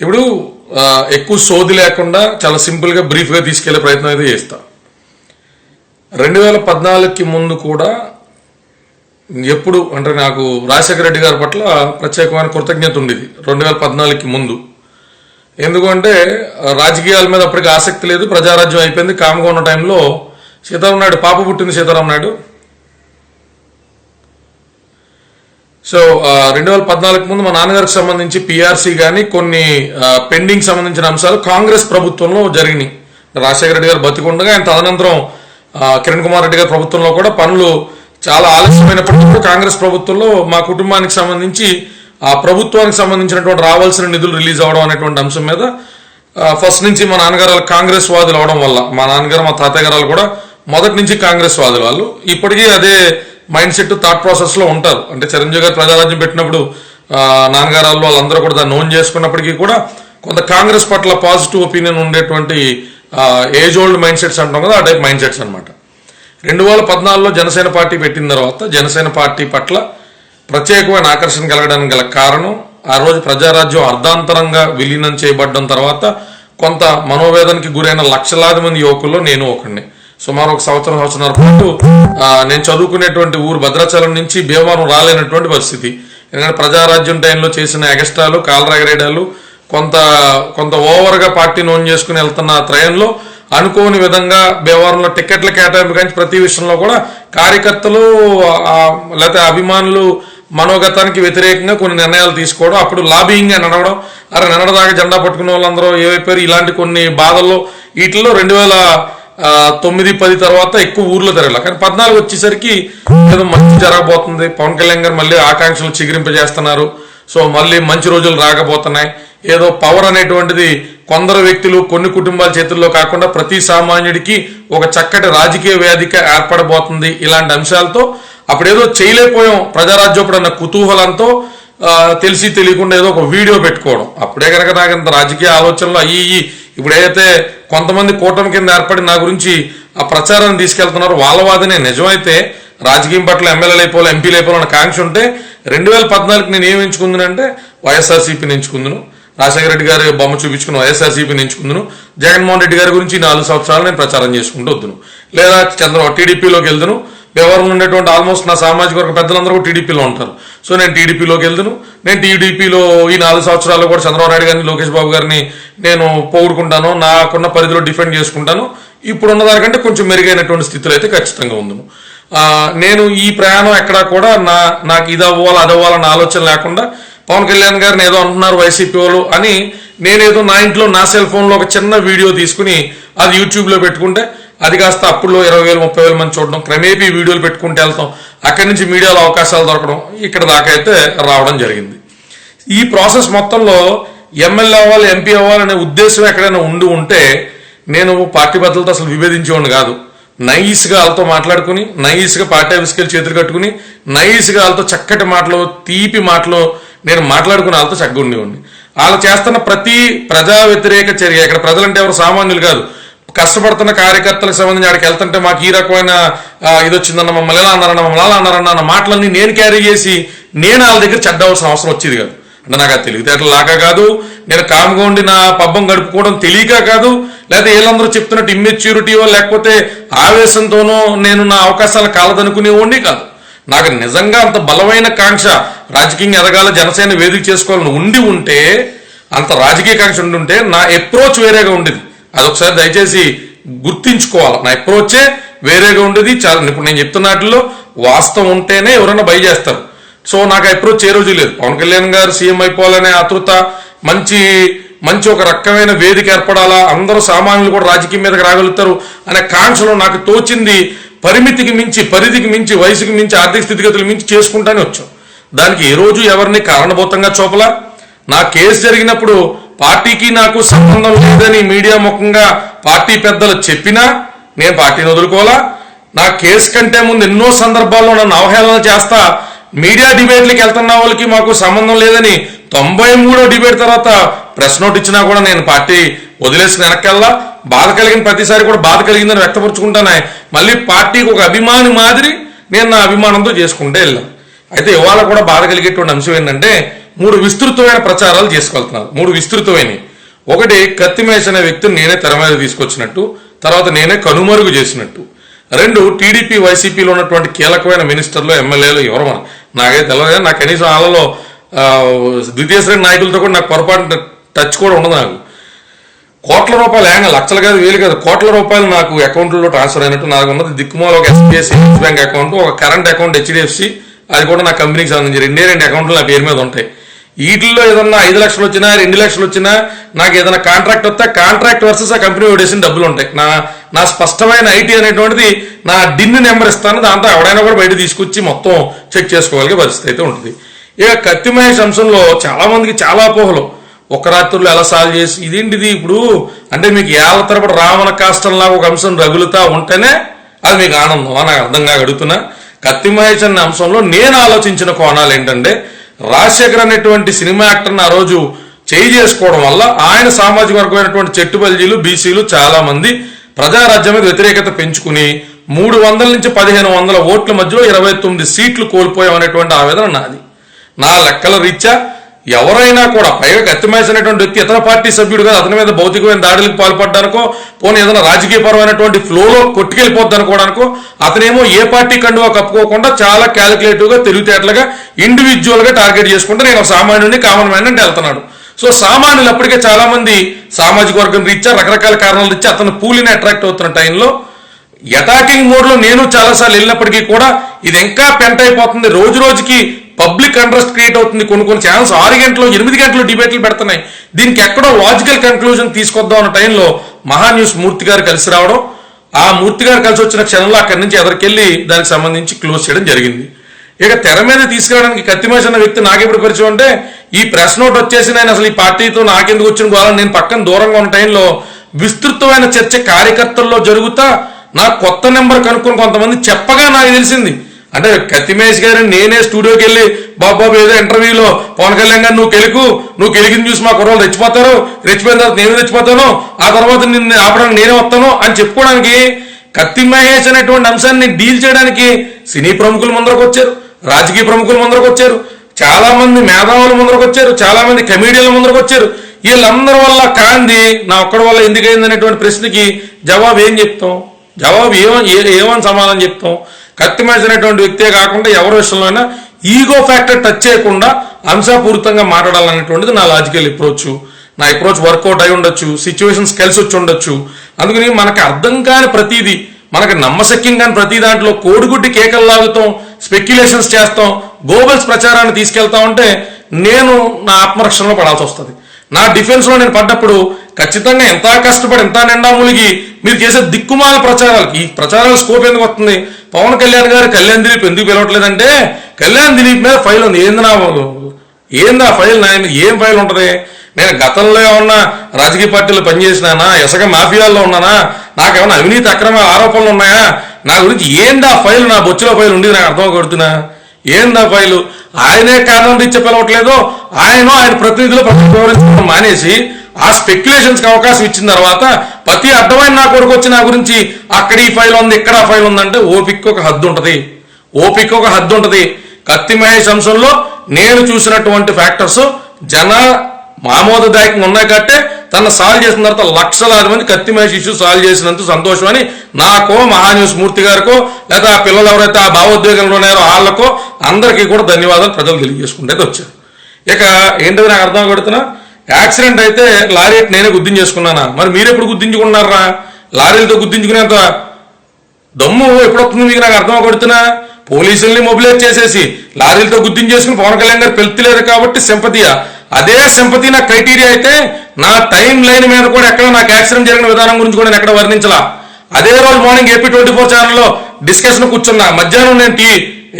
ఇప్పుడు ఎక్కువ సోది లేకుండా చాలా సింపుల్గా బ్రీఫ్గా తీసుకెళ్ళే ప్రయత్నం అయితే చేస్తా. రెండు వేల పద్నాలుగుకి ముందు కూడా ఎప్పుడు అంటే నాకు రాజశేఖర రెడ్డి గారి పట్ల ప్రత్యేకమైన కృతజ్ఞత ఉండేది రెండు వేల పద్నాలుగుకి ముందు. ఎందుకంటే రాజకీయాల మీద అప్పటికి ఆసక్తి లేదు ప్రజారాజ్యం అయిపోయింది కామ్గా ఉన్న టైంలో సీతారాం నాయుడు పాప పుట్టింది సీతారాం నాయుడు. సో uh, రెండు వేల పద్నాలుగు ముందు మా నాన్నగారికి సంబంధించి పిఆర్సీ కానీ కొన్ని uh, పెండింగ్ సంబంధించిన అంశాలు కాంగ్రెస్ ప్రభుత్వంలో జరిగినాయి. రాజశేఖర రెడ్డి గారు బతికుండగా ఆయన తదనంతరం uh, కిరణ్ కుమార్ రెడ్డి గారి ప్రభుత్వంలో కూడా పనులు చాలా ఆలస్యమైనప్పటికీ కూడా కాంగ్రెస్ ప్రభుత్వంలో మా కుటుంబానికి సంబంధించి ఆ ప్రభుత్వానికి సంబంధించినటువంటి రావాల్సిన నిధులు రిలీజ్ అవడం అనేటువంటి అంశం మీద ఫస్ట్ నుంచి మా నాన్నగారు కాంగ్రెస్ వాదులు అవడం వల్ల మా నాన్నగారు మా తాతయ్య గారు కూడా మొదటి నుంచి కాంగ్రెస్ వాదులు వాళ్ళు. ఇప్పటికీ అదే మైండ్ సెట్ థాట్ ప్రాసెస్లో ఉంటారు. అంటే చిరంజీవి గారు ప్రజారాజ్యం పెట్టినప్పుడు ఆ, నాన్నగారు వాళ్ళందరూ కూడా దాన్ని నోన్ చేసుకున్నప్పటికీ కూడా కొంత కాంగ్రెస్ పట్ల పాజిటివ్ ఒపీనియన్ ఉండేటువంటి ఏజ్ ఓల్డ్ మైండ్ సెట్స్ అంటాం కదా ఆ టైప్ మైండ్ సెట్స్ అనమాట రెండు వేల పద్నాలుగులో జనసేన పార్టీ పెట్టిన తర్వాత జనసేన పార్టీ పట్ల ప్రత్యేకమైన ఆకర్షణ కలగడానికి గల కారణం ఆ రోజు ప్రజారాజ్యం అర్ధాంతరంగా విలీనం చేయబడ్డం తర్వాత కొంత మనోవేదనకి గురైన లక్షలాది మంది యువకుల్లో నేను ఒకడిని. సుమారు ఒక సంవత్సరం సంవత్సరాల పాటు నేను చదువుకునేటువంటి ఊరు భద్రాచలం నుంచి భీమవరం రాలేనటువంటి పరిస్థితి. ఎందుకంటే ప్రజారాజ్యం టైంలో చేసిన ఎగస్ట్రాలు కాలరాగరేడాలు కొంత కొంత ఓవర్గా పార్టీ ఓన్ చేసుకుని వెళ్తున్న త్రయంలో అనుకోని విధంగా భీమవరంలో టికెట్ల కేటాయింపు కానీ ప్రతి విషయంలో కూడా కార్యకర్తలు లేకపోతే అభిమానులు మనోగతానికి వ్యతిరేకంగా కొన్ని నిర్ణయాలు తీసుకోవడం అప్పుడు లాబింగ్ అని నడవడం అరే నిన్నటిదాకా జెండా పట్టుకున్న వాళ్ళందరూ ఏవైపోయారు ఇలాంటి కొన్ని బాధల్లో వీటిల్లో రెండు వేల తొమ్మిది పది తర్వాత ఎక్కువ ఊర్లో తిరగల కానీ పద్నాలుగు వచ్చేసరికి ఏదో మంచి జరగబోతుంది. పవన్ కళ్యాణ్ గారు మళ్ళీ ఆకాంక్షలు చిగురింపజేస్తున్నారు. సో మళ్ళీ మంచి రోజులు రాకపోతున్నాయి. ఏదో పవర్ అనేటువంటిది కొందరు వ్యక్తులు కొన్ని కుటుంబాల చేతుల్లో కాకుండా ప్రతి సామాన్యుడికి ఒక చక్కటి రాజకీయ వేదిక ఏర్పడబోతుంది ఇలాంటి అంశాలతో. అప్పుడేదో చేయలేకపోయాం ప్రజారాజ్యపుడు అన్న కుతూహలంతో తెలిసి తెలియకుండా ఏదో ఒక వీడియో పెట్టుకోవడం. అప్పుడే కనుక నాకు ఇంత రాజకీయ ఆలోచనలు అయ్యి ఇయ్యి ఇప్పుడు ఏదైతే కొంతమంది కూటమి కింద ఏర్పడి నా గురించి ఆ ప్రచారాన్ని తీసుకెళ్తున్నారు. వాళ్ళ వాదనే నిజమైతే రాజకీయం పట్ల ఎమ్మెల్యేలు అయిపోవాలి ఎంపీలు అయిపోవాలి కాంక్ష ఉంటే రెండు వేల పద్నాలుగు నేను ఏమి ఎంచుకుందునంటే వైఎస్ఆర్సీపీని ఎంచుకుందును. రాజశేఖర రెడ్డి గారి బొమ్మ చూపించుకుని వైఎస్ఆర్సీపీని ఎంచుకుందును. జగన్మోహన్ రెడ్డి గారి గురించి నాలుగు సంవత్సరాలు నేను ప్రచారం చేసుకుంటూ వద్దును. లేదా చంద్ర టీడీపీలోకి వెళ్దును. వ్యవహారం ఉండేటువంటి ఆల్మోస్ట్ నా సామాజిక వర్గ పెద్దలందరూ కూడా టీడీపీలో ఉంటారు. సో నేను టీడీపీలోకి వెళ్తాను నేను టీడీపీలో ఈ నాలుగు సంవత్సరాలు కూడా చంద్రబాబు నాయుడు గారిని లోకేష్ బాబు గారిని నేను పోగొడుకుంటాను నాకున్న పరిధిలో డిఫెండ్ చేసుకుంటాను. ఇప్పుడున్న దానికంటే కొంచెం మెరుగైనటువంటి స్థితిలో అయితే ఖచ్చితంగా ఉందును. నేను ఈ ప్రయాణం ఎక్కడా కూడా నా నాకు ఇది అవ్వాలి అది అవ్వాలన్న ఆలోచన లేకుండా పవన్ కళ్యాణ్ గారిని ఏదో అంటున్నారు వైసీపీ వాళ్ళు అని నేనేదో నా ఇంట్లో నా సెల్ ఫోన్లో ఒక చిన్న వీడియో తీసుకుని అది యూట్యూబ్లో పెట్టుకుంటే అది కాస్త అప్పుల్లో ఇరవై వేలు ముప్పై వేలు మంది చూడడం. క్రమేపీ వీడియోలు పెట్టుకుంటూ వెళ్తాం. అక్కడి నుంచి మీడియాలో అవకాశాలు దొరకడం ఇక్కడ దాకా అయితే రావడం జరిగింది. ఈ ప్రాసెస్ మొత్తంలో ఎమ్మెల్యే అవ్వాలి ఎంపీ అవ్వాలనే ఉద్దేశం ఎక్కడైనా ఉండి ఉంటే నేను పార్టీ బద్దలతో అసలు విభేదించేవాడిని కాదు. నైస్గా వాళ్ళతో మాట్లాడుకుని నైస్గా పార్టీ ఆఫీస్కి వెళ్ళి చేతులు కట్టుకుని నైస్గా వాళ్ళతో చక్కటి మాటలు తీపి మాటలు నేను మాట్లాడుకుని వాళ్ళతో చక్కగా ఉండేవాడిని. వాళ్ళు చేస్తున్న ప్రతి ప్రజా వ్యతిరేక చర్య ఇక్కడ ప్రజలంటే ఎవరు సామాన్యులు కాదు. కష్టపడుతున్న కార్యకర్తలకు సంబంధించి ఆడికి వెళ్తుంటే మాకు ఈ రకమైన ఇది వచ్చిందన్న మమ్మల్ని ఎలా అన్నారన్న మమ్మల్ని అలా అన్నారన్న అన్న మాటలన్నీ నేను క్యారీ చేసి నేను వాళ్ళ దగ్గర చెడ్డవలసిన అవసరం వచ్చేది కాదు. అంటే నాకు అది తెలివితేటలు లాగా కాదు. నేను కామ్గా ఉండి నా పబ్బం గడుపుకోవడం తెలియక కాదు. లేదా వీళ్ళందరూ చెప్తున్నట్టు ఇమ్మెచ్యూరిటీయో లేకపోతే ఆవేశంతోనో నేను నా అవకాశాలు కాలదనుకునేవాడిని కాదు. నాకు నిజంగా అంత బలమైన కాంక్ష రాజకీయంగా ఎదగాల జనసేన వేదిక చేసుకోవాలని ఉండి ఉంటే అంత రాజకీయ కాంక్ష ఉండి ఉంటే నా అప్రోచ్ వేరేగా ఉండేది. అదొకసారి దయచేసి గుర్తించుకోవాలి. నా అప్రోచే వేరేగా ఉండేది. చాలా ఇప్పుడు నేను చెప్తున్న వాటిలో వాస్తవం ఉంటేనే ఎవరైనా బై చేస్తారు. సో నాకు అప్రోచ్ ఏ రోజు లేదు. పవన్ కళ్యాణ్ గారు సీఎం అయిపోవాలనే ఆతృత మంచి మంచి ఒక రకమైన వేదిక ఏర్పడాలా అందరూ సామాన్యులు కూడా రాజకీయం మీదకి రాగలుగుతారు అనే కాంక్షలో నాకు తోచింది పరిమితికి మించి పరిధికి మించి వయసుకి మించి ఆర్థిక స్థితిగతులు మించి చేసుకుంటానే వచ్చాం. దానికి ఏ రోజు ఎవరిని కారణభూతంగా చూపలా? నా కేసు జరిగినప్పుడు పార్టీకి నాకు సంబంధం లేదని మీడియా ముఖంగా పార్టీ పెద్దలు చెప్పినా నేను పార్టీని వదులుకోవాలా? నా కేసు కంటే ముందు ఎన్నో సందర్భాల్లో నన్ను అవహేళన చేస్తా మీడియా డిబేట్లకు వెళ్తున్న వాళ్ళకి మాకు సంబంధం లేదని తొంభై మూడో డిబేట్ తర్వాత ప్రెస్ నోట్ ఇచ్చినా కూడా నేను పార్టీ వదిలేసి వెనక్కెళ్ళా బాధ కలిగిన ప్రతిసారి కూడా బాధ కలిగిందని వ్యక్తపరుచుకుంటానే. మళ్ళీ పార్టీకి ఒక అభిమాని మాదిరి నేను నా అభిమానంతో చేసుకుంటే వెళ్ళాను అయితే ఇవాళ కూడా బాధ కలిగేటువంటి అంశం ఏంటంటే మూడు విస్తృతమైన ప్రచారాలు చేసుకెళ్తున్నారు. మూడు విస్తృతమైనవి ఒకటి కత్తిమేష్ అనే వ్యక్తిని నేనే తెర మీద తీసుకొచ్చినట్టు తర్వాత నేనే కనుమరుగు చేసినట్టు. రెండు టీడీపీ వైసీపీలో ఉన్నటువంటి కీలకమైన మినిస్టర్లు ఎమ్మెల్యేలు ఎవరు నాకైతే నాకే తెలియదు నాకు కనీసం వాళ్ళలో ద్వితీయ శ్రేణి నాయకులతో కూడా నాకు పొరపాటు టచ్ కూడా ఉండదు నాకు. కోట్ల రూపాయలు ఏం లక్షలు కాదు వేలు కాదు కోట్ల రూపాయలు నాకు అకౌంట్లో ట్రాన్స్ఫర్ అయినట్టు నాకు ఉన్నది. దిక్కుమాల ఒక ఎస్బీఎస్ బ్యాంక్ అకౌంట్ ఒక కరెంట్ అకౌంట్ హెచ్డిఎఫ్సి అది కూడా నా కంపెనీకి సంబంధించి రెండే రెండు అకౌంట్లు నా పేరు మీద ఉంటాయి. వీటిల్లో ఏదన్నా ఐదు లక్షలు వచ్చినా రెండు లక్షలు వచ్చినా నాకు ఏదైనా కాంట్రాక్ట్ వస్తే కాంట్రాక్ట్ వర్సెస్ ఆ కంపెనీ ఓడేసిన డబ్బులు ఉంటాయి నా నా స్పష్టమైన ఐటీ అనేటువంటిది నా డిన్ నెంబర్ ఇస్తాను దాంతో ఎవడైనా కూడా బయట తీసుకొచ్చి మొత్తం చెక్ చేసుకోగలిగే పరిస్థితి అయితే ఉంటుంది. ఇక కత్తి మహేష్ అంశంలో చాలా మందికి చాలా అపోహలు. ఒక రాత్రులు ఎలా సాల్వ్ చేసి ఇదేంటిది ఇప్పుడు? అంటే మీకు ఏళ్ళ తరబడి రావణ కాష్టంలాగా ఒక అంశం రగులుతా ఉంటేనే అది మీకు ఆనందం నాకు అర్థంగా అడుగుతున్నా. కత్తి మహేష్ అనే అంశంలో నేను ఆలోచించిన కోణాలు ఏంటంటే రాజశేఖర్ అనేటువంటి సినిమా యాక్టర్ని ఆ రోజు చేయి చేసుకోవడం వల్ల ఆయన సామాజిక వర్గమైనటువంటి చెట్టుబల్జీలు బీసీలు చాలా మంది ప్రజారాజ్యం మీద వ్యతిరేకత పెంచుకుని మూడు వందల నుంచి పదిహేను వందల ఓట్ల మధ్యలో ఇరవై తొమ్మిది సీట్లు కోల్పోయాం అనేటువంటి ఆవేదన నాది. నా లెక్కల రీత్యా ఎవరైనా కూడా పైగా కత్తిమేసి అనేటువంటి వ్యక్తి ఇతర పార్టీ సభ్యుడు కాదు అతని మీద భౌతికమైన దాడులకు పాల్పడడానికో పోనీ ఏదైనా రాజకీయపరమైనటువంటి ఫ్లోలో కొట్టుకెళ్ళిపోద్ది అనుకోవడానికో అతనేమో ఏ పార్టీ కండువా కప్పుకోకుండా చాలా క్యాలిక్యులేటివ్గా తెలివితేటలుగా ఇండివిజువల్గా టార్గెట్ చేసుకుంటే నేను ఒక సామాన్యుడిని కామన్ మ్యాన్ అంటే వెళ్తున్నాడు. సో సామాన్యులు అప్పటికే చాలామంది సామాజిక వర్గం రీత్యా రకరకాల కారణాలు రీత్యా అతను పూలిని అట్రాక్ట్ అవుతున్న టైంలో అటాకింగ్ మోడ్లో నేను చాలాసార్లు వెళ్ళినప్పటికీ కూడా ఇది ఇంకా పెంట్ అయిపోతుంది. రోజు రోజుకి పబ్లిక్ అండ్రస్ట్ క్రియేట్ అవుతుంది కొన్ని కొన్ని ఛానల్స్ ఆరు గంటలు ఎనిమిది గంటలు డిబేట్లు పెడుతున్నాయి. దీనికి ఎక్కడో లాజికల్ కన్క్లూజన్ తీసుకొద్దాం అన్న టైంలో మహా న్యూస్ మూర్తి గారు కలిసి రావడం ఆ మూర్తి గారు కలిసి వచ్చిన క్షణంలో అక్కడి నుంచి ఎదరికెళ్ళి దానికి సంబంధించి క్లోజ్ చేయడం జరిగింది. ఇక తెర మీద తీసుకురావడానికి కత్తిమేష్ అన్న వ్యక్తి నాకెప్పుడు పరిచయం అంటే ఈ ప్రెస్ నోట్ వచ్చేసి నేను అసలు ఈ పార్టీతో నాకెందుకు వచ్చిన గోవాలని నేను పక్కన దూరంగా ఉన్న టైంలో విస్తృతమైన చర్చ కార్యకర్తల్లో జరుగుతా నా కొత్త నెంబర్ కనుక్కొని కొంతమంది చెప్పగా నాకు తెలిసింది. అంటే కత్తిమేష్ గారు నేనే స్టూడియోకి వెళ్ళి బాబు బాబు ఏదో ఇంటర్వ్యూలో పవన్ కళ్యాణ్ గారు నువ్వు కెలుకు నువ్వు కెలికిని చూసి మా కుర్రోళ్ళు రెచ్చిపోతారు రెచ్చిపోయిన తర్వాత నేను రెచ్చిపోతాను ఆ తర్వాత నిన్ను ఆపడానికి నేనే వస్తాను అని చెప్పుకోవడానికి కత్తి మహేష్ అనేటువంటి అంశాన్ని డీల్ చేయడానికి సినీ ప్రముఖులు ముందరకు వచ్చారు రాజకీయ ప్రముఖులు ముందరకు వచ్చారు చాలా మంది మేధావులు ముందరకు వచ్చారు చాలా మంది కమీడియన్లు ముందరకు వచ్చారు. వీళ్ళందరి వల్ల కాంది నా ఒక్కడి వల్ల ఎందుకైంది? అనేటువంటి ప్రశ్నకి జవాబు ఏం చెప్తాం? జవాబు ఏమని ఏమని సమాధానం చెప్తాం? కత్తి మహేష్ వ్యక్తే కాకుండా ఎవరి విషయంలో ఈగో ఫ్యాక్టర్ టచ్ చేయకుండా అంశపూరితంగా మాట్లాడాలనేటువంటిది నా లాజికల్ అప్రోచ్ నా అప్రోచ్ వర్కౌట్ అయి ఉండొచ్చు సిచ్యువేషన్స్ కలిసి వచ్చి ఉండొచ్చు. అందుకని మనకు అర్థం కాని ప్రతిదీ మనకు నమ్మశక్యం కాని ప్రతి దాంట్లో కోడిగుడ్డి కేకలు లాగుతాం స్పెక్యులేషన్స్ చేస్తాం గోబల్స్ ప్రచారాన్ని తీసుకెళ్తా ఉంటే నేను నా ఆత్మరక్షణలో పడాల్సి వస్తుంది. నా డిఫెన్స్లో నేను పడ్డప్పుడు ఖచ్చితంగా ఎంత కష్టపడి ఎంత నిండా ములిగి మీరు చేసే దిక్కుమాల ప్రచారాలు ఈ ప్రచారాల స్కోప్ ఎందుకు వస్తుంది? పవన్ కళ్యాణ్ గారు కళ్యాణ్ దిలీప్ ఎందుకు పిలవట్లేదంటే కళ్యాణ్ దిలీప్ మీద ఫైల్ ఉంది. ఏంది నా ఏంది ఆ ఫైల్ నాయన ఏం ఫైల్ ఉంటుంది? నేను గతంలో ఏమన్నా రాజకీయ పార్టీలో పనిచేసినానా? ఇసక మాఫియాల్లో ఉన్నానా? నాకేమన్నా అవినీతి అక్రమ ఆరోపణలు ఉన్నాయా? నా గురించి ఏంది ఆ ఫైల్ నా బొచ్చులో ఫైల్ ఉండేది నాకు అర్థం కొడుతున్నా. ఏందా ఫైలు? ఆయనే కారణం రీత్యా పిలవట్లేదు. ఆయన ఆయన ప్రతినిధులు వివరించడం మానేసి ఆ స్పెక్యులేషన్స్కి అవకాశం ఇచ్చిన తర్వాత ప్రతి అడ్డమైన నా కొడుకు వచ్చి నా గురించి అక్కడ ఈ ఫైల్ ఉంది ఇక్కడ ఫైల్ ఉందంటే ఓపిక్ ఒక హద్దు ఉంటది. ఓపిక్ ఒక హద్దు ఉంటది. కత్తి మహేష్ అంశంలో నేను చూసినటువంటి ఫ్యాక్టర్స్ జన ఆమోదదాయకంగా ఉన్నాయి కాబట్టి తన సాల్వ్ చేసిన తర్వాత లక్షలాది మంది కత్తి మహేష్ ఇష్యూ సాల్వ్ చేసినంత సంతోషం అని నాకో మహాన్యూస్ మూర్తి గారికో లేదా ఆ పిల్లలు ఎవరైతే ఆ భావోద్వేగంలో ఉన్నారో వాళ్ళకో అందరికీ కూడా ధన్యవాదాలు ప్రజలు తెలియజేసుకుంటే వచ్చారు ఇక ఏంటో నాకు అర్థం కొడుతున్నా యాక్సిడెంట్ అయితే లారీ నేనే గుర్తించేసుకున్నానా మరి మీరు ఎప్పుడు గుర్తించుకున్నారా లారీలతో గుర్తించుకునేంత దమ్ము ఎప్పుడొస్తుంది మీకు నాకు అర్థం కొడుతున్నా పోలీసుల్ని మొబిలైజ్ చేసేసి లారీలతో గుర్తించేసుకుని పవన్ కళ్యాణ్ గారు పెళ్తలేదు కాబట్టి సింపతియా? అదే సింపతి నా క్రైటీరియా అయితే నా టైం లైన్ మీద కూడా ఎక్కడ నాకు యాక్సిడెంట్ జరిగిన విధానం గురించి కూడా నేను ఎక్కడ వర్ణించలా. అదే రోజు మార్నింగ్ ఏపీ ట్వంటీ ఫోర్ ఛానల్లో డిస్కషన్ కూర్చున్నా. మధ్యాహ్నం నేను టీ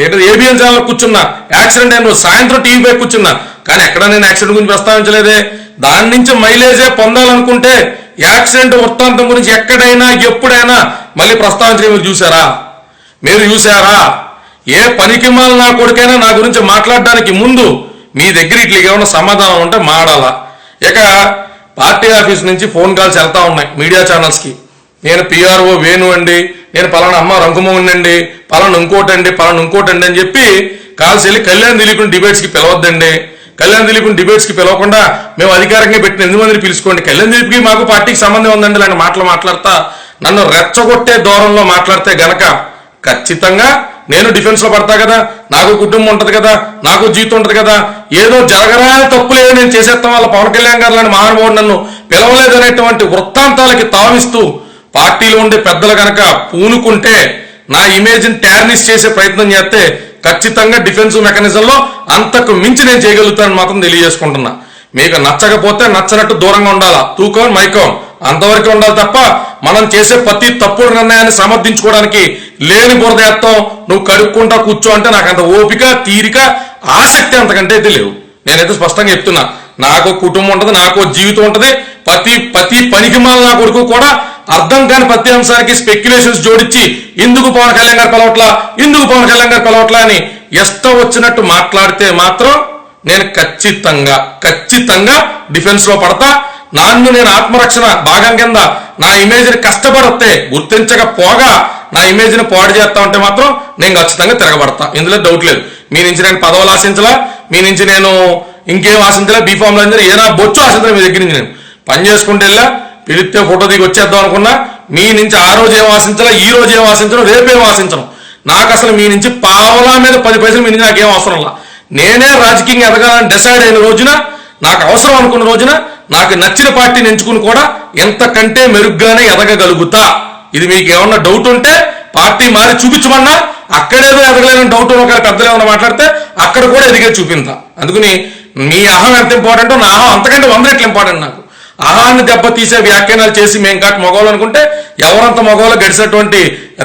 ఏంటది ఏబిఎన్ ఛానల్ కూర్చున్నా. యాక్సిడెంట్ అయిన రోజు సాయంత్రం టీవీ పై కూర్చున్నా. కానీ ఎక్కడ నేను యాక్సిడెంట్ గురించి ప్రస్తావించలేదే. దాని నుంచి మైలేజే పొందాలనుకుంటే యాక్సిడెంట్ వృత్తాంతం గురించి ఎక్కడైనా ఎప్పుడైనా మళ్ళీ ప్రస్తావించడం మీరు చూసారా మీరు చూసారా ఏ పనికి నా కొడుకైనా నా గురించి మాట్లాడడానికి ముందు మీ దగ్గర ఇట్లా ఏమైనా సమాధానం ఉంటే మాడాలా ఇక పార్టీ ఆఫీస్ నుంచి ఫోన్ కాల్స్ వెళ్తా ఉన్నాయి మీడియా ఛానల్స్కి నేను పిఆర్ఓ వేణు అండి నేను పలానా అమ్మ రంకుమోహన్ అండి పలానా ఇంకోటి అండి పలానా ఇంకోటి అండి అని చెప్పి కాల్స్ వెళ్ళి కళ్యాణ్ దిలీపుని డిబేట్స్కి పిలవద్దండి. కళ్యాణ్ దిలీప్ డిబేట్స్కి పిలవకుండా మేము అధికారికంగా పెట్టిన ఎనిమిది మందిని పిలుచుకోండి. కళ్యాణ్ దిలీప్కి మాకు పార్టీకి సంబంధం ఉందండి ఇలాంటి మాటలు మాట్లాడతా. నన్ను రెచ్చగొట్టే దూరంలో మాట్లాడితే గనక ఖచ్చితంగా నేను డిఫెన్స్లో పడతా కదా నాకు కుటుంబం ఉంటది కదా నాకు జీవితం ఉంటది కదా ఏదో జరగరాని తప్పులేదో నేను చేసేస్తాం వాళ్ళ పవన్ కళ్యాణ్ గారు లాంటి మహానుభావుడు నన్ను పిలవలేదనేటువంటి వృత్తాంతాలకి తావిస్తూ పార్టీలో ఉండే పెద్దలు కనుక పూనుకుంటే నా ఇమేజ్ని టార్నిష్ చేసే ప్రయత్నం చేస్తే ఖచ్చితంగా డిఫెన్స్ మెకానిజంలో అంతకు మించి నేను చేయగలుగుతానని మాత్రం తెలియజేసుకుంటున్నా. మీకు నచ్చకపోతే నచ్చనట్టు దూరంగా ఉండాలా? తూకం మైకం. అంతవరకు ఉండాలి తప్ప మనం చేసే ప్రతి తప్పుడు నిర్ణయాన్ని సమర్థించుకోవడానికి లేని బురదేత్తం నువ్వు కడుక్కుంటా కూర్చో అంటే నాకు అంత ఓపిక తీరిక ఆసక్తి అంతకంటే అయితే లేవు. నేనైతే స్పష్టంగా చెప్తున్నా నాకు కుటుంబం ఉంటుంది నాకు జీవితం ఉంటుంది ప్రతి ప్రతి పనికి నా కొడుకు కూడా అర్థం కాని ప్రతి అంశానికి స్పెక్యులేషన్స్ జోడించి ఇందుకు పవన్ కళ్యాణ్ గారు పిలవట్లా ఇందుకు పవన్ కళ్యాణ్ గారు పిలవట్లా అని ఇష్టం వచ్చినట్టు మాట్లాడితే మాత్రం నేను ఖచ్చితంగా ఖచ్చితంగా డిఫెన్స్లో పడతా. నన్ను నేను ఆత్మరక్షణ భాగం కింద నా ఇమేజ్ని కష్టపడితే గుర్తించకపోగా నా ఇమేజ్ని పాడు చేస్తా ఉంటే మాత్రం నేను ఖచ్చితంగా తిరగబడతా. ఇందులో డౌట్ లేదు. మీ నుంచి నేను పదవులు ఆశించలా మీ నుంచి నేను ఇంకేం ఆశించలే బీఫామ్లో ఏదైనా బొచ్చు ఆశించలే మీ దగ్గర నుంచి నేను. పని చేసుకుంటే వెళ్ళా పిలిస్తే ఫోటో దిగి వచ్చేద్దాం అనుకున్నా మీ నుంచి ఆ రోజు ఏం ఆశించలా ఈ రోజు ఏం ఆశించను రేపేం ఆశించను. నాకు అసలు మీ నుంచి పావలా మీద పది పైసలు మీ నుంచి నాకేం అవసరం లా. నేనే రాజకీయంగా ఎదగాలని డిసైడ్ అయిన రోజున నాకు అవసరం అనుకున్న రోజున నాకు నచ్చిన పార్టీని ఎంచుకుని కూడా ఎంతకంటే మెరుగ్గానే ఎదగగలుగుతా. ఇది మీకు ఏమన్నా డౌట్ ఉంటే పార్టీ మారి చూపించమన్నా అక్కడేదో ఎదగలేని డౌట్ ఒకవేళ పెద్దలు ఏమన్నా మాట్లాడితే అక్కడ కూడా ఎదిగే చూపిందా అందుకని మీ అహం ఎంత ఇంపార్టెంట్ నా అహం అంతకంటే వంద రెట్లు ఇంపార్టెంట్ నాకు. అహాన్ని దెబ్బతీసే వ్యాఖ్యానాలు చేసి మేము కాటి మగవాళ్ళు అనుకుంటే ఎవరంత మగవాళ్ళు గడిచినటువంటి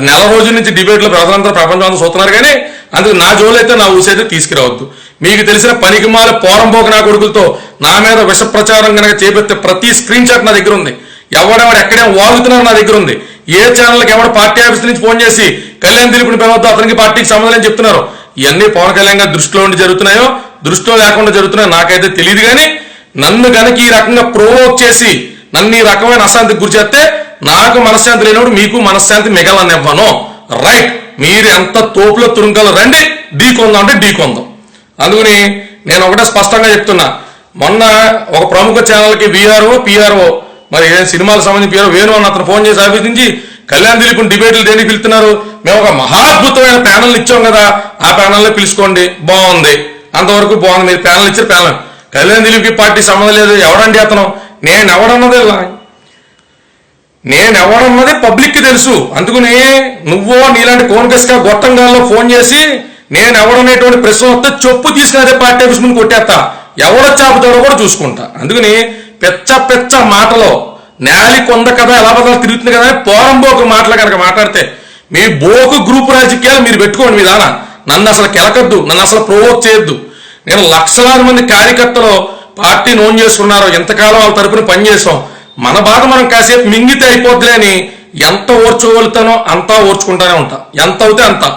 నెల రోజుల నుంచి డిబేట్లో ప్రజలంతా ప్రపంచం అంతా చూస్తున్నారు కానీ అందుకు నా జోలైతే నా ఊసైతే తీసుకురావద్దు. మీకు తెలిసిన పనికిమాల పోరంపోక నా కొడుకులతో నా మీద విష ప్రచారం కనుక చేపెత్తే ప్రతి స్క్రీన్ షాట్ నా దగ్గర ఉంది. ఎవడెవడు ఎక్కడే వాగుతున్నారు నా దగ్గర ఉంది. ఏ ఛానల్కి ఎవడు పార్టీ ఆఫీస్ నుంచి ఫోన్ చేసి కళ్యాణ్ దిలీప్ని పిలవద్దు అతనికి పార్టీకి సంబంధం చెప్తున్నారు. ఇవన్నీ పవన్ కళ్యాణ్ గారి దృష్టిలో ఉండి జరుగుతున్నాయో దృష్టిలో లేకుండా జరుగుతున్నాయో నాకైతే తెలియదు కానీ నన్ను గనక ఈ రకంగా ప్రోవోక్ చేసి నన్ను ఈ రకమైన అశాంతికి గురి చేస్తే నాకు మనశ్శాంతి లేనప్పుడు మీకు మనశ్శాంతి మిగలనివ్వను. రైట్ మీరు ఎంత తోపులో తురుంకలు రండి ఢీకొందాం అంటే ఢీకొందాం అందుకని నేను ఒకటే స్పష్టంగా చెప్తున్నా. మొన్న ఒక ప్రముఖ ఛానల్కి విఆర్ఓ పిఆర్ఓ మరి సినిమాలకు సంబంధించి పిఆర్ఓ వేణు అని అతను ఫోన్ చేసి ఆఫీస్ నుంచి కళ్యాణ్ దిలీప్ డిబేట్లు దేనికి పిలుతున్నారు? మేము ఒక మహాద్భుతమైన ప్యానల్ ఇచ్చాం కదా ఆ ప్యానల్లో పిలుచుకోండి. బాగుంది. అంతవరకు బాగుంది. మీరు ప్యానల్ ఇచ్చారు ప్యానల్. కళ్యాణ్ దిలీప్కి పార్టీ సంబంధం లేదు. ఎవడండి అతను? నేను ఎవడన్నదే నేను ఎవడన్నది పబ్లిక్కి తెలుసు. అందుకని నువ్వో నీలాంటి కోనకస్గా గొట్టంగాల్లో ఫోన్ చేసి నేను ఎవడనేటువంటి ప్రశ్న వస్తే చెప్పు తీసుకుని అదే పార్టీ ఆఫీస్ ముందు కొట్టేస్తా. ఎవడో చాపుతారో కూడా చూసుకుంటా. అందుకని పెచ్చ పెచ్చ మాటలో నేలి కొంద కదా ఎలా బదలు తిరుగుతుంది కదా అని పోరంబోకు మాటలు కనుక మాట్లాడితే మీ బోకు గ్రూప్ రాజకీయాలు మీరు పెట్టుకోండి మీ దాన. నన్ను అసలు కెలకద్దు నన్ను అసలు ప్రొవోక్ చేయొద్దు. నేను లక్షలాది మంది కార్యకర్తలు పార్టీ నోన్ చేసుకున్నారు ఎంతకాలం వాళ్ళ తరపున పనిచేసాం మన బాధ మనం కాసేపు మింగితే అయిపోద్దులే అని ఎంత ఓర్చుకోగలుగుతానో అంతా ఓర్చుకుంటానే ఉంటా. ఎంత అవుతే అంతా.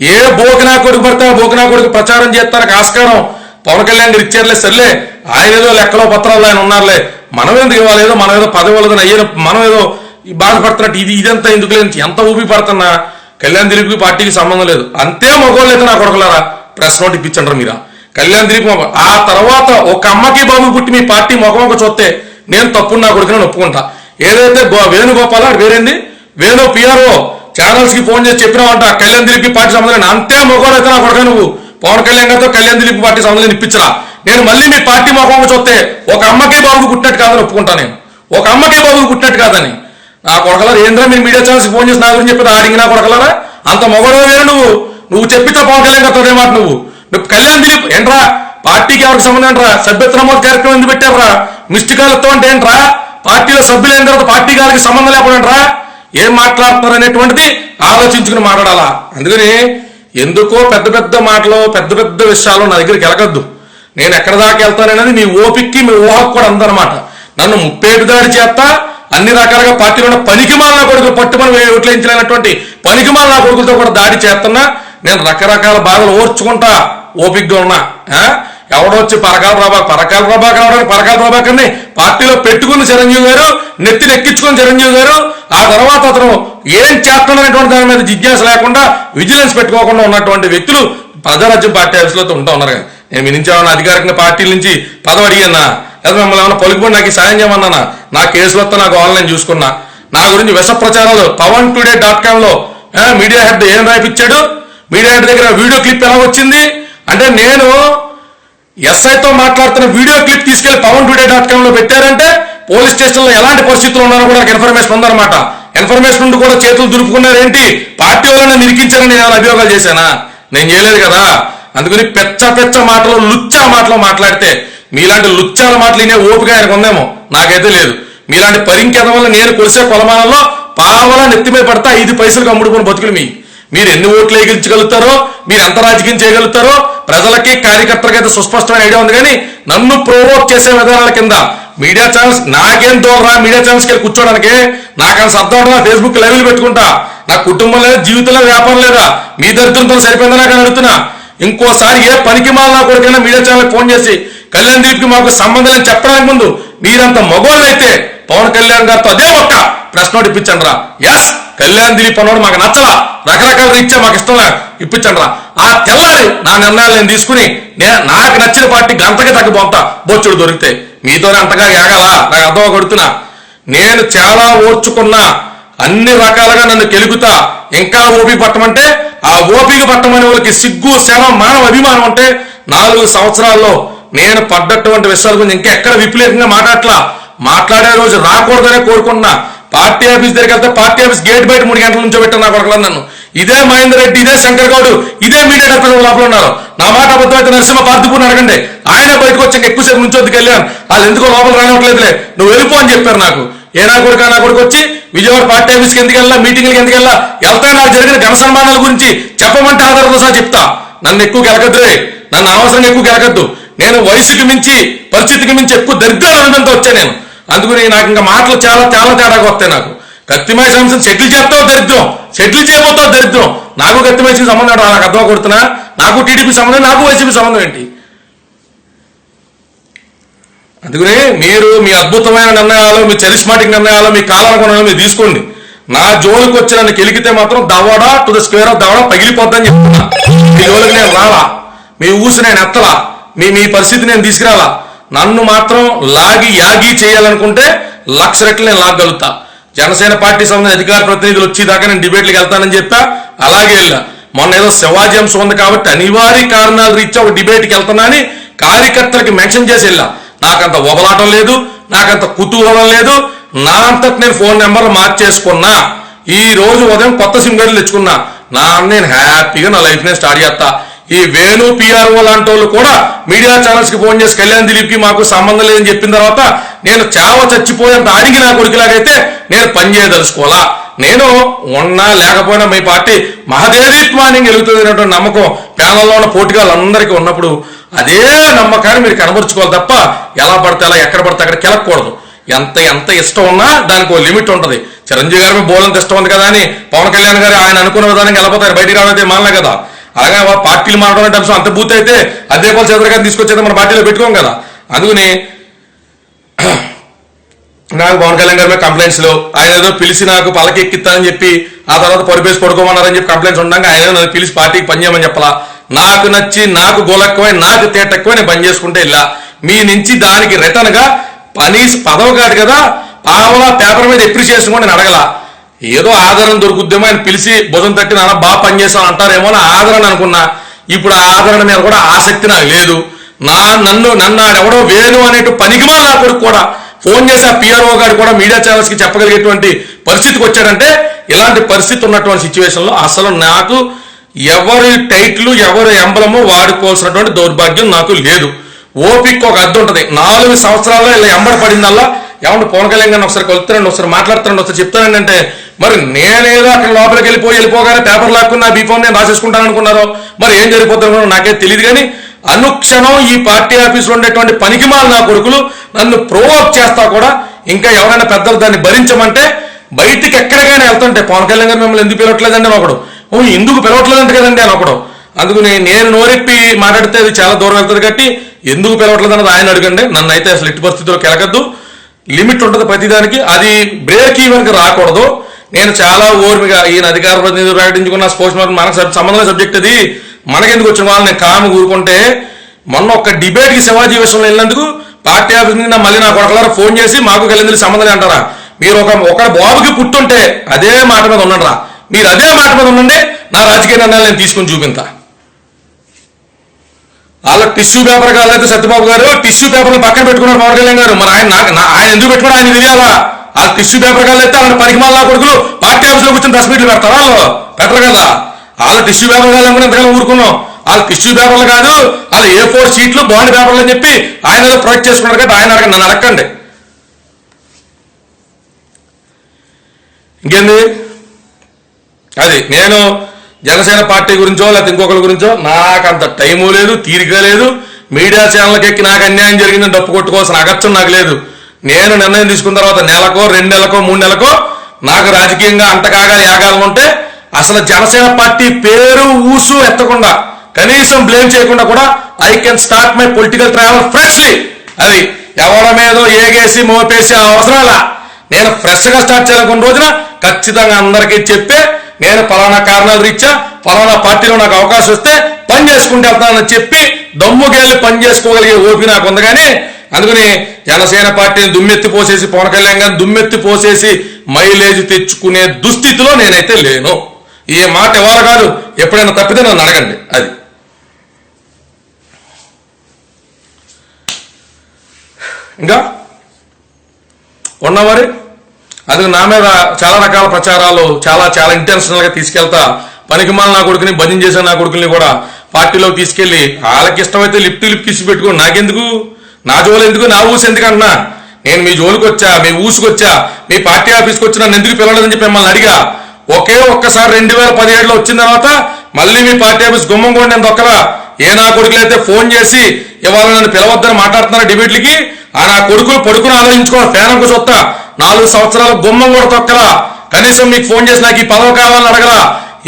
ఏ బోకినా కొడుకు పడితే ఆ బోకినా కొడుకు ప్రచారం చేస్తానికి ఆస్కారం? పవన్ కళ్యాణ్ గారు ఇచ్చారులే సర్లే. ఆయన ఏదో లెక్కలో పత్రాలు ఆయన ఉన్నారులే. మనం ఎందుకు ఇవ్వాలి మనం ఏదో పదవి వాళ్ళదని అయ్యే మనం ఏదో బాధపడుతున్నట్టు ఇది ఇదంతా ఎందుకు లేని ఎంత ఊపి పడుతున్నా? కళ్యాణ్ దిలీప్కి పార్టీకి సంబంధం లేదు. అంతే మగోళ్ళైతే నా కొడకలారా? ప్రెస్ నోట్ ఇప్పించండి మీరా. కళ్యాణ్ దిలీప్ ఆ తర్వాత ఒక అమ్మకి బాబు పుట్టి మీ పార్టీ మొఖం ఒక చూస్తే నేను తప్పుడు నా కొడుకుని ఒప్పుకుంటా ఏదైతే గో- వేణుగోపాల? వేరేంది వేణు పిఆర్ఓ. ఛానల్స్కి ఫోన్ చేసి చెప్పినావంట కళ్యాణ్ దిలీప్కి పార్టీ సంబంధం అంతే మొగోడు నా కొడుకు నువ్వు. పవన్ కళ్యాణ్ గారితో కళ్యాణ్ దిలీప్ పార్టీ సంబంధం ఇప్పించరా. నేను మళ్ళీ మీ పార్టీ మొఖం చూస్తే ఒక అమ్మకే బాబుకు పుట్టినట్టు కాదని ఒప్పుకుంటా నేను. ఒక అమ్మకే బాబుకు పుట్టినట్టు కాదని. నా కొడకలా ఏంద్రా మీరు మీడియా ఛానల్స్ ఫోన్ చేసి నా గురించి చెప్పి ఆడింగి నా కొడకలారా? అంత మొగడు వేరు నువ్వు. నువ్వు చెప్పించా పవన్ కళ్యాణ్ గారితో ఏమాట నువ్వు. నువ్వు కళ్యాణ్ దిలీప్ ఏంట్రా? పార్టీకి ఎవరికి సంబంధం ఏంట్రా? సభ్యత్వ నమోదు కార్యక్రమం ఎందుకు పెట్టారా మిస్డ్ కాల్తో అంటే ఏంట్రా? పార్టీలో సభ్యులు అయిన తర్వాత పార్టీ గారికి సంబంధం లేకుండా ఏం మాట్లాడుతున్నారు అనేటువంటిది ఆలోచించుకుని మాట్లాడాలా? అందుకని ఎందుకో పెద్ద పెద్ద మాటలు పెద్ద పెద్ద విషయాలు నా దగ్గరికి వెళ్ళకద్దు. నేను ఎక్కడ దాకా వెళ్తాననేది మీ ఓపిక్కి మీ ఊహకు కూడా అందనమాట నన్ను ముప్పేటు దాడి చేస్తా అన్ని రకాలుగా పార్టీలో ఉన్న పనికిమాలిన కొడుకులు పట్టుమని ఓట్లేయించలేనటువంటి పనికిమాలిన కొడుకులతో కూడా దాడి చేస్తున్నా నేను రకరకాల బాధలు ఓర్చుకుంటా ఓపిక్గా ఉన్నా. ఎవడొచ్చి పరకాల ప్రభాకర్ పరకాల ప్రభాకర్ అవడానికి పరకాల ప్రభాకర్ని పార్టీలో పెట్టుకున్న చిరంజీవి గారు నెత్తిని ఎక్కించుకున్న చిరంజీవి గారు ఆ తర్వాత అతను ఏం చేస్తున్నటువంటి దాని మీద జిజ్ఞాస లేకుండా విజిలెన్స్ పెట్టుకోకుండా ఉన్నటువంటి వ్యక్తులు ప్రజారాజ్యం పార్టీ ఆఫీసులో ఉంటా ఉన్నారు నేను మీ అధికారిక పార్టీల నుంచి పదవి అడిగానా? లేదా మిమ్మల్ని ఏమైనా పలుకుబడి నాకు సాయం చేయమన్నానా? నా కేసులు వస్తే నాకు ఆన్లైన్ చూసుకున్నా. నా గురించి విష ప్రచారాలు పవన్ టుడే డాట్ కామ్లో మీడియా హెడ్ ఏం రాయిపించాడు మీడియా హెడ్ దగ్గర వీడియో క్లిప్ ఎలా వచ్చింది? అంటే నేను ఎస్ఐతో మాట్లాడుతున్న వీడియో క్లిప్ తీసుకెళ్ళి పవన్ టుడే డాట్ కామ్లో పెట్టారంటే పోలీస్ స్టేషన్లో ఎలాంటి పరిస్థితులు ఉన్నారో కూడా నాకు ఇన్ఫర్మేషన్ ఉందన్నమాట. ఇన్ఫర్మేషన్ ఉండి కూడా చేతులు దులుపుకున్నారు ఏంటి పార్టీ వాళ్ళని నిరికించారని నేను అభియోగాలు చేశానా? నేను చేయలేదు కదా. అందుకని పెచ్చ పెచ్చ మాటలు లుచ్చా మాటలు మాట్లాడితే మీలాంటి లుచ్చాల మాటలు వినే ఓపిక ఆయనకు ఉందేమో? నాకైతే లేదు. మీలాంటి పరింకెద వల్ల నేను కొలిసే కొలమానంలో పావలా నెత్తిమే పడతా ఐదు పైసలకు అమ్ముడుకుని బతుకులు మీ. మీరు ఎన్ని ఓట్లు వేయించగలుగుతారో మీరు ఎంత రాజకీయం చేయగలుగుతారో ప్రజలకి కార్యకర్తలకైతే అయితే సుస్పష్టమైన ఐడియా ఉంది కానీ నన్ను ప్రోవోక్ చేసే విధానాల కింద మీడియా ఛానల్స్ నాకేం తోలరా మీడియా ఛానల్స్ వెళ్ళి కూర్చోడానికి నాకని సర్దం ఫేస్బుక్ లైవ్లు పెట్టుకుంటా. నా కుటుంబం లేదా జీవితంలో వ్యాపారం లేదా? మీ దరిద్రంతో సరిపోయిందా నాకు అడుగుతున్నా. ఇంకోసారి ఏ పనికి మాలినా కొడుకైనా మీడియా ఛానల్ ఫోన్ చేసి కళ్యాణ్ దీప్కి మాకు సంబంధం లేని చెప్పడానికి ముందు మీరంత మగోళ్ళు అయితే పవన్ కళ్యాణ్ గారితో అదే ఒక్క ప్రశ్న ఒకటి ఇప్పించండి రా. ఎస్ కళ్యాణ్ దిలీప్ అన్నోడు మాకు నచ్చలా. రకరకాల రీత్యా మాకు ఇష్టం లే, ఇప్పించండి రా. ఆ తెల్లారి నా నిర్ణయాలు నేను తీసుకుని నేను నాకు నచ్చిన పార్టీ గంటకి తగ్గిపోతా. బొచ్చుడు దొరికితే మీతోనే అంతగా ఏగలా నాకు అర్థం కొడుతున్నా నేను చాలా ఓర్చుకున్నా. అన్ని రకాలుగా నన్ను కెలుగుతా ఇంకా ఓపిక పట్టమంటే ఆ ఓపిక పట్టమనే వాళ్ళకి సిగ్గు శరం మానవ అభిమానం అంటే నాలుగు సంవత్సరాల్లో నేను పడ్డటువంటి విషయాల గురించి ఇంకా ఎక్కడ విపరీతంగా మాట్లాడట్లా? మాట్లాడే రోజు రాకూడదనే కోరుకుంటున్నా. పార్టీ ఆఫీస్ దగ్గరికి వెళ్తే పార్టీ ఆఫీస్ గేట్ బయట మూడు గంటల నుంచో పెట్టాను నా కొడుకులను నన్ను ఇదే మహేందర్ రెడ్డి ఇదే శంకర్ గౌడ్ ఇదే మీడియా డైరెక్టర్ లోపల ఉన్నారు. నా మాట అబద్ధమైతే నరసింహ పార్థిపూర్ని అడగండి. ఆయన బయటకు వచ్చాక ఎక్కువసేపు ఎక్కువసేపు నుంచొద్దుకు వెళ్ళాను. వాళ్ళు ఎందుకో లోపల రానివ్వట్లేదులే. నువ్వు వెళ్ళిపో అని చెప్పారు నాకు. ఏ నా కొడుకు నా కొడుకు వచ్చి విజయవాడ పార్టీ ఆఫీస్కి ఎందుకు వెళ్ళా మీటింగ్లకి ఎందుకు వెళ్ళా వెళ్తా నాకు జరిగిన ఘన సన్మానాల గురించి చెప్పమంటే ఆధారంతో సహా చెప్తా. నన్ను ఎక్కువ గెలకద్దురే నన్ను అనవసరంగా ఎక్కువ గెలకద్దు నేను వయసుకి మించి పరిస్థితికి మించి ఎక్కువ దరిద్రం అనుభవంతో వచ్చా నేను. అందుకని నాకు ఇంకా మాటలు చాలా చాలా తేడాగా వస్తాయి నాకు. కత్తిమయ సంస్థను సెటిల్ చేస్తావు దరిద్రం. సెటిల్ చేయబోతావు దరిద్రం. నాకు కత్తిమయకి సంబంధం ఏంటో నాకు అర్థం కొడుతున్నా? నాకు టీడీపీ సంబంధం నాకు వైసీపీ సంబంధం ఏంటి? అందుకని మీరు మీ అద్భుతమైన నిర్ణయాలు మీ చరిస్మాటిక్ నిర్ణయాలు మీ కాలానుగుణాలు మీరు తీసుకోండి. నా జోలికి వచ్చి నన్ను కెలికితే మాత్రం దవడా టు ద స్క్వేర్ ఆఫ్ దవడా పగిలిపోద్దని చెప్తున్నా. మీ జోలికి నేను రాలా? మీ ఊసి నేను ఎత్తలా? మీ మీ పరిస్థితి నేను తీసుకురాలా? నన్ను మాత్రం లాగి యాగి చేయాలనుకుంటే లక్ష రెట్లు నేను లాగలుగుతా జనసేన పార్టీ సంబంధించిన అధికార ప్రతినిధులు వచ్చేదాకా నేను డిబేట్లకు వెళ్తానని చెప్పా అలాగే వెళ్ళా. మొన్న ఏదో శివాజీ అంశం ఉంది కాబట్టి అనివార్య కారణాల రీత్యా ఒక డిబేట్కి వెళ్తున్నా అని కార్యకర్తలకి మెన్షన్ చేసి వెళ్ళా. నాకంత ఒబలాటం లేదు నాకంత కుతూహలం లేదు నా అంతట నేను ఫోన్ నెంబర్ మార్చేసుకున్నా. ఈ రోజు ఉదయం కొత్త సిమ్ కార్డులు తెచ్చుకున్నా. నా నేను హ్యాపీగా నా లైఫ్ నేను స్టార్ట్ చేస్తా. ఈ వేణు పిఆర్ఓ లాంటి వాళ్ళు కూడా మీడియా ఛానల్స్కి ఫోన్ చేసి కళ్యాణ్ దిలీప్కి మాకు సంబంధం లేదని చెప్పిన తర్వాత నేను చావ చచ్చిపోయేంత దానికి నా కొడుకులాగైతే నేను పని చేయదలుచుకోవాలా? నేను ఉన్నా లేకపోయినా మీ పార్టీ మహదేదీత్వాన్ని గెలుగుతుంది అనేటువంటి నమ్మకం ప్యానల్లో ఉన్న పోటీగాళ్ళందరికీ ఉన్నప్పుడు అదే నమ్మకాన్ని మీరు కనబరుచుకోవాలి తప్ప ఎలా పడితే అలా ఎక్కడ పడితే అక్కడ కెలకూడదు ఎంత ఎంత ఇష్టం ఉన్నా దానికి ఒక లిమిట్ ఉంటుంది. చిరంజీవి గారికి బోలంత ఇష్టం ఉంది కదా అని పవన్ కళ్యాణ్ గారు ఆయన అనుకున్న విధానం వెళ్ళిపోతారు బయటికి రావడం మానలే కదా. అలాగే పార్టీలు మారడం అంటే అంశం అంత బూత్ అయితే అదే పోల్ తీసుకొచ్చేది మన పార్టీలో పెట్టుకోం కదా. అందుకని నాకు పవన్ కళ్యాణ్ గారి మీద కంప్లైంట్స్లో ఆయన ఏదో పిలిచి నాకు పలకెక్కిస్తానని చెప్పి ఆ తర్వాత పరిపేసి పడుకోమన్నారని చెప్పి కంప్లైంట్స్ ఉండగా ఆయన నన్ను పిలిచి పార్టీకి పనిచేయమని చెప్పలా. నాకు నచ్చి నాకు గోలెక్కువై నాకు తేటెక్కువై నేను పని చేసుకుంటే ఇలా. మీ నుంచి దానికి రిటర్న్గా పని పదవి కాదు కదా. పావలా పేపర్ మీద ఎప్రిసియేషన్ కూడా నేను అడగల. ఏదో ఆదరణ దొరుకుద్దేమో ఆయన పిలిచి భుజం తట్టి నాన్న బాగా పనిచేసాం అంటారేమో అని ఆదరణ అనుకున్నా. ఇప్పుడు ఆ ఆదరణ మీద కూడా ఆసక్తి నాకు లేదు. నా నన్ను నన్ను ఆడెవడో వేణు అనేటు పనికిమా నా కొడుకు కూడా. ఫోన్ చేసి ఆ పిఆర్ఓ గారు కూడా మీడియా ఛానల్స్కి చెప్పగలిగేటువంటి పరిస్థితికి వచ్చాడంటే ఇలాంటి పరిస్థితి ఉన్నటువంటి సిచ్యువేషన్లో అసలు నాకు ఎవరి టైట్లు ఎవరి ఎంబలము వాడుకోవాల్సినటువంటి దౌర్భాగ్యం నాకు లేదు. ఓపిక్ ఒక అర్థం ఉంటుంది. నాలుగు సంవత్సరాల్లో ఇలా ఎంబడి పడిందల్లా. ఏమంటే పవన్ కళ్యాణ్ గారిని ఒకసారి కలుపుతారండి ఒకసారి మాట్లాడతారండి ఒకసారి చెప్తానండి అంటే మరి నేనేదో అక్కడ లోపలికి వెళ్ళిపోయి వెళ్ళిపోగానే పేపర్ లాక్కున్నా బీఫామ్ నేను రాసేసుకుంటాను అనుకున్నారో మరి ఏం జరిగిపోతుందో నాకే తెలియదు కానీ అనుక్షణం ఈ పార్టీ ఆఫీసులో ఉండేటువంటి పనికిమాల నా కొడుకులు నన్ను ప్రోవోక్ చేస్తా కూడా ఇంకా ఎవరైనా పెద్దలు దాన్ని భరించమంటే బయటికి ఎక్కడికైనా వెళ్తుంటే పవన్ కళ్యాణ్ గారు మిమ్మల్ని ఎందుకు పిలవట్లేదండి అని ఒకడు. ఓ ఎందుకు పిలవట్లేదంట కదండి అని ఒకడు. అందుకని నేను నోరెప్పి మాట్లాడితే అది చాలా దూరం వెళ్తుంది కాబట్టి ఎందుకు పిలవట్లేదు అన్నది ఆయన అడగండి. నన్ను అయితే అసలు ఎట్టి పరిస్థితుల్లో కెలకద్దు. లిమిట్ ఉంటుంది ప్రతిదానికి. అది బ్రేక్ ఈవెన్కి రాకూడదు. నేను చాలా ఓర్మిగా ఈయన అధికార ప్రతినిధులు ప్రకటించుకున్న స్పోర్ట్స్ మనకు సంబంధమైన సబ్జెక్ట్ అది. మనకెందుకు వచ్చిన వాళ్ళని కాము కూరుకుంటే మొన్న ఒక డిబేట్కి శివాజీ విషయంలో వెళ్ళినందుకు పార్టీ ఆఫీస్ నుంచి మళ్ళీ నా కొడకలారా ఫోన్ చేసి మాకు కలిందని సంబంధం అంటారా? మీరు ఒక ఒక బాబుకి పుట్టుంటే అదే మాట మీద ఉండరా మీరు అదే మాట మీద ఉండండి నా రాజకీయ నిర్ణయాలు నేను తీసుకుని చూపింతా. వాళ్ళ టిష్యూ పేపర్ కాలేదు సత్యబాబు గారు టిష్యూ పేపర్ పక్కన పెట్టుకున్నారు పవన్ కళ్యాణ్ గారు. మరి ఆయన నా- ఆయన ఎందుకు పెట్టుకున్నారు ఆయన తెలియాలా? ఆ టిష్యూ పేపర్ కాలేదు ఆయన పరిగమాల కొడుకులు పార్టీ ఆఫీస్లో కూర్చొని ప్రెస్ మీట్లు పెడతారా. వాళ్ళు పెట్టరు కదా? వాళ్ళ టిష్యూ పేపర్ కాదు అనుకుని ఎంతకాలం ఊరుకున్నాం? వాళ్ళ టిష్యూ పేపర్లు కాదు వాళ్ళ ఏ ఫోర్ షీట్లు బాండ్ పేపర్లు అని చెప్పి ఆయన ఏదో ప్రొజెక్ట్ చేసుకున్నారు కదా ఆయన అడగండి నన్ను అడగండి. ఇంకేంది? అది నేను జనసేన పార్టీ గురించో లేకపోతే ఇంకొకరి గురించో నాకు అంత టైము లేదు తీరిక లేదు. మీడియా ఛానల్కి ఎక్కి నాకు అన్యాయం జరిగిందని డప్పు కొట్టుకోవాల్సిన అగత్యం నాకు లేదు. నేను నిర్ణయం తీసుకున్న తర్వాత నెలకో రెండు నెలకో మూడు నెలకో నాకు రాజకీయంగా అంటకాగా యాగాలు ఉంటే అసలు జనసేన పార్టీ పేరు ఊసు ఎత్తకుండా కనీసం బ్లేమ్ చేయకుండా కూడా I can start my political travel freshly అది ఎవరి మీదో ఏగేసి మోపేసి ఆ అవసరాలా? నేను ఫ్రెష్గా స్టార్ట్ చేయాలనుకున్న రోజున ఖచ్చితంగా అందరికీ చెప్పే నేను పలానా కారణాలు రీత్యా పలానా పార్టీలో నాకు అవకాశం వస్తే పని చేసుకుంటే వెళ్తానని చెప్పి దమ్ముకెళ్ళి పని చేసుకోగలిగే ఓపి నాకు ఉంది కానీ అందుకని జనసేన పార్టీని దుమ్మెత్తి పోసేసి పవన్ కళ్యాణ్ గారిని దుమ్మెత్తి పోసేసి మైలేజ్ తెచ్చుకునే దుస్థితిలో నేనైతే లేను. ఈ మాట ఇవాళ కాదు ఎప్పుడైనా తప్పితే నన్ను అడగండి అది. ఇంకా? ఉన్నవారు? మరి అది నా మీద చాలా రకాల ప్రచారాలు చాలా చాలా ఇంటెన్షనల్గా తీసుకెళ్తా పనికిమాల నా కొడుకుని భజన చేసే నా కొడుకుని కూడా పార్టీలోకి తీసుకెళ్ళి వాళ్ళకి ఇష్టమైతే లిప్టి లిప్ ఇచ్చి పెట్టుకో నాకెందుకు? నా జోలు ఎందుకు? నా ఊసు ఎందుకు అంటున్నా? నేను మీ జోలికి వచ్చా మీ ఊసుకొచ్చా మీ పార్టీ ఆఫీస్కి వచ్చి నన్ను ఎందుకు పిలవలేదని చెప్పి మిమ్మల్ని అడిగా. ఒకే ఒక్కసారి రెండు వేల పదిహేడులో వచ్చిన తర్వాత మళ్ళీ మీ పార్టీ ఆఫీస్ గుమ్మం కూడా నేను దొక్కలా. ఏ నా కొడుకులైతే ఫోన్ చేసి ఇవాళ నన్ను పిలవద్దని మాట్లాడుతున్నారు డిబేట్లకి ఆ నా కొడుకులు పడుకుని ఆలోచించుకో పేరంకు సొత్త. నాలుగు సంవత్సరాల గుమ్మం కూడా తొక్కలా. కనీసం మీకు ఫోన్ చేసి నాకు ఈ పదవి కావాలని అడగరా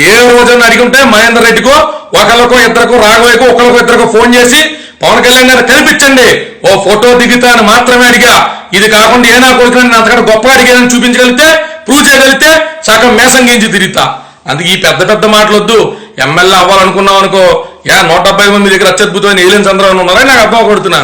ఏ రోజున అడిగి ఉంటే మహేందర్ రెడ్డికో ఒకరికో ఇద్దరికో రాఘవయ్యకో ఒకరికో ఇద్దరికో ఫోన్ చేసి పవన్ కళ్యాణ్ గారు కనిపించండి. ఓ ఫోటో దిగుతా అని మాత్రమే అడిగా. ఇది కాకుండా ఏనా నా అంతకంటే గొప్పగా అడిగానని చూపించగలిగితే ప్రూవ్ చేయగలిగితే సగం మేసం గించి తిరుగుతా. అందుకే ఈ పెద్ద పెద్ద మాటలొద్దు. ఎమ్మెల్యే అవ్వాలనుకున్నాం అనుకో యా నూట డెబ్బై మంది దగ్గర అత్యద్భుతమైన ఏలియన్ చంద్రబాబు ఉన్నారని నాకు అర్థం కొడుతున్నా.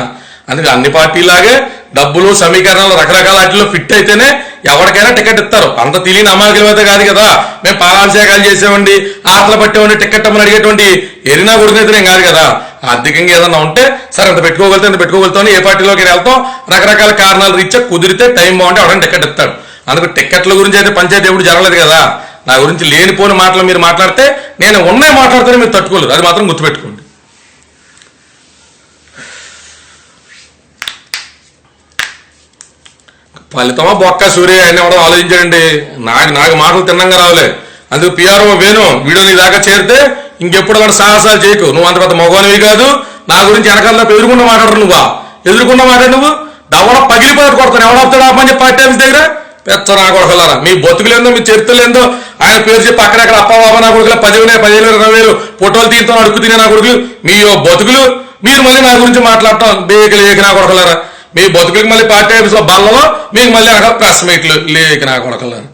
అందుకే అన్ని పార్టీలాగే డబ్బులు సమీకరణలు రకరకాల వాటిలో ఫిట్ అయితేనే ఎవరికైనా టికెట్ ఇస్తారు. అంత తెలియని అమాయకులు అయితే కాదు కదా. మేము పాలాభిషేకాలు చేసేవండి ఆటలు పట్టేవండి టికెట్ అమ్మని అడిగేటువంటి ఎరినా కొడుకునైతే కాదు కదా. ఆర్థికంగా ఏదన్నా ఉంటే సరే అంత పెట్టుకోగలితే అంత పెట్టుకోగలుగుతాను ఏ పార్టీలోకి వెళ్తాం? రకరకాల కారణాలు రీత్యా కుదిరితే టైం బాగుంటే ఎవరైనా టికెట్ ఇస్తాడు అందుకు టికెట్ల గురించి అయితే పంచాయతీ ఎప్పుడు జరగలేదు కదా. నా గురించి లేనిపోని మాటలు మీరు మాట్లాడితే నేను ఉన్నాయి మాట్లాడితేనే మీరు తట్టుకోలేదు అది మాత్రం గుర్తుపెట్టుకోండి. ఫలితమా బొక్క సూర్య ఆయన ఎవడో ఆలోచించండి నాకు నాకు మాటలు తిన్నంగా రావలే. అందుకు పిఆర్ఓ వేణు వీడియో నీ దాకా చేరితే ఇంకెప్పుడు అలాంటి సాహసాలు చేయకు. నువ్వు అంత పెద్ద మగవానివి కాదు. నా గురించి వెనకాల ఎదురుకుండా మాట్లాడరు నువ్వా. ఎదురుకుండా మాట్లాడు నువ్వు. దవడ పగిలిపోయి కొడతాను ఎవడవుతాడు ఆపని చెప్పి పార్టీ ఆఫీస్ దగ్గర? పెద్ద నా కొడకలారా. మీ బతుకులేందో మీ చరిత్రలేందో ఆయన పేరు చెప్పి అక్కడక్కడ అప్ప బాబా నా కొడుకులు పదివేలు పదిహేను ఇరవై వేలు ఫోటోలు తీరుతో అడుగు తినే నా కొడుకులు మీ ఓ బతుకులు మీరు మళ్ళీ నా గురించి మాట్లాడటం బేకలు ఏక నా కొడకలారా. మీ బతుకులకి మళ్ళీ పార్టీ ఆఫీస్లో బల్లలో మీకు మళ్ళీ అక్కడ ప్రెస్ మీట్లు లేక నా కొడకలారా.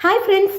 Hi friends